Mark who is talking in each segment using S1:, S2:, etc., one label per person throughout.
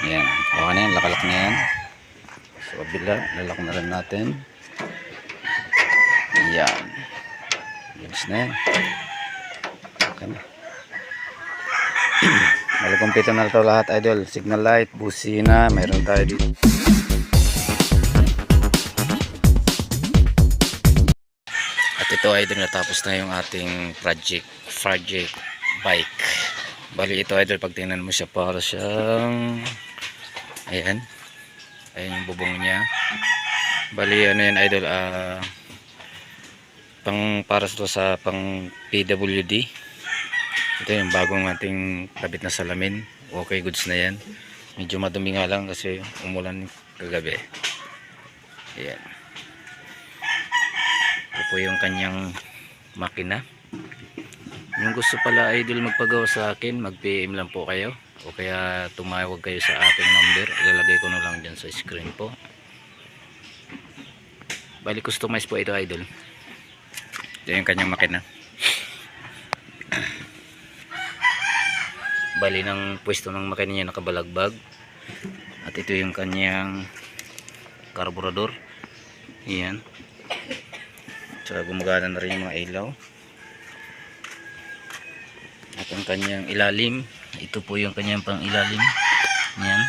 S1: Ayan. Okay na yan. Lakalak na yan. Sa kabila, lalak na rin natin. Ayan. Yes na yan. Okay na. Malikumpito na ito lahat idol. Signal light, busina, mayroon tayo dito. At ito idol natapos na yung ating project, project bike. Bali ito idol pag tingnan mo siya para siyang ayan. Ayan yung bubong niya. Bali ano yan idol ah pang para to sa pang PWD. Ito yung bagong ating kabit na salamin. Okay goods na yan. Medyo madumi nga lang kasi umulan kagabi. Ayan. Ito po yung kanyang makina. Yung gusto pala idol magpagawa sa akin, mag-PM lang po kayo. O kaya tumawag kayo sa aking number. Ilalagay ko na lang dyan sa screen po. Bali customize po ito idol. Ito yung kanyang makina. Bali ng pwesto ng makina niya nakabalagbag. At ito yung kanyang karburador. Iyan. Tsaka gumagana na rin yung mga ilaw. At ang kanyang ilalim. Ito po yung kanyang pang ilalim. Yan.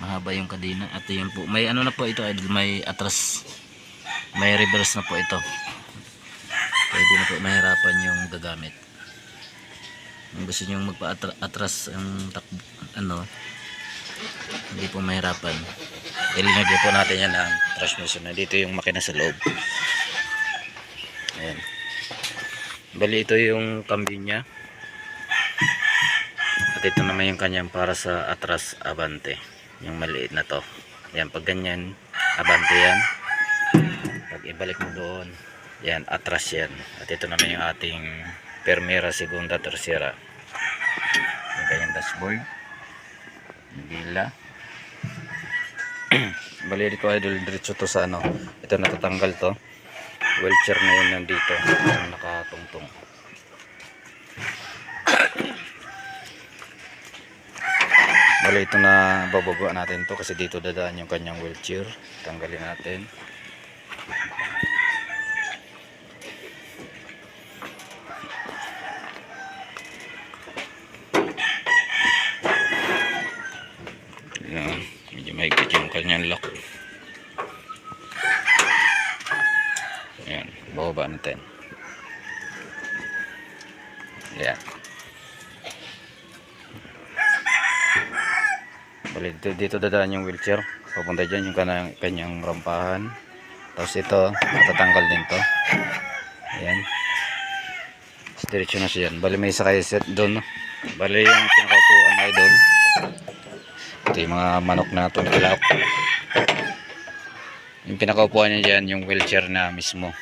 S1: Mahaba yung kadena. At yan po. May ano na po ito. idol. May atras. May reverse na po ito. Pwede na po mahirapan yung gagamit. Kung gusto nyo magpa-atras ang takbo, ano, hindi po mahirapan. Ilinagay po natin yan ang transmission. Dito yung makina sa loob. Ayan. Bali ito yung cambio niya. At ito naman yung kanyang para sa atras abante. Yung maliit na to. Yan, pag ganyan, abante yan. Pag ibalik mo doon, yan, atras yan. At ito naman yung ating Primera, Segunda, Tercera. Yung kanyang dashboard. Gila. Bali dito idol, diretso to sa ano. Ito natatanggal to. Wheelchair na yun nandito. Yung nakatungtong. Bali ito na babaguan natin to kasi dito dadaan yung kanyang wheelchair. Tanggalin natin. Ayan, medyo mahigpit yung kanyang lock. Ayan, bababa natin. Ayan. Bali, dito, dito dadaan yung wheelchair. Papunta dyan yung kanyang, kanyang rampahan. Tapos ito, matatanggal din to. Ayan. Diretso na siya yan. Bali, may isa kayo set doon. Bali, yung pinakaupuan ay doon. Ito yung mga manok na tungkilak. Yung pinakaupuan niya dyan, yung wheelchair na mismo.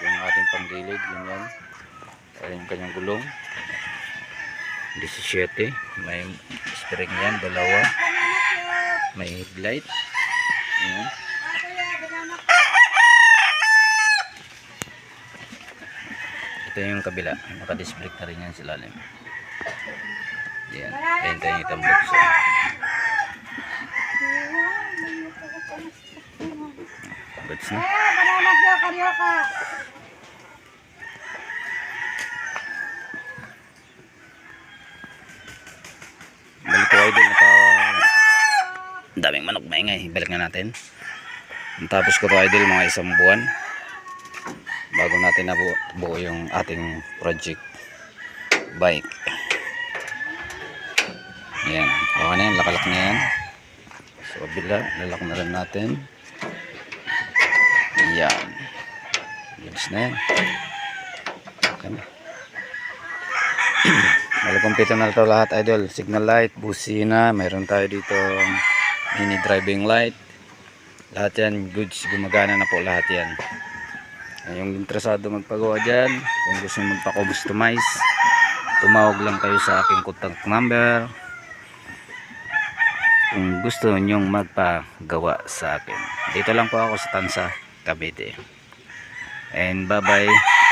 S1: Yung ating panggilid, yun yan. Ayan yung kanyang gulong. 17. May spring yan, dalawa. May headlight. Ayan. Ito yung kabila. Naka-display na rin yan sa lalim. Yan. Ayan tayo yung tambok Bats na.
S2: banana siya, karyoka.
S1: Balik ko idol. Naka... Ang daming manok maingay. Balik na natin. Tapos ko to idol mga isang buwan. Bago natin nabuo buo yung ating project bike. Ayan. Okay na yan. Lakalak na yan. So, kabila. Lalak na rin natin. Ayan. Yes na yan. Okay na. Malikumpito na ito lahat idol. Signal light, busina, mayroon tayo dito mini driving light. Lahat yan, goods, gumagana na po lahat yan. Yung interesado magpagawa dyan, kung gusto nyo magpa-customize, tumawag lang kayo sa aking contact number. Kung gusto nyong magpagawa sa akin. Dito lang po ako sa Tansa, Cavite. And bye bye.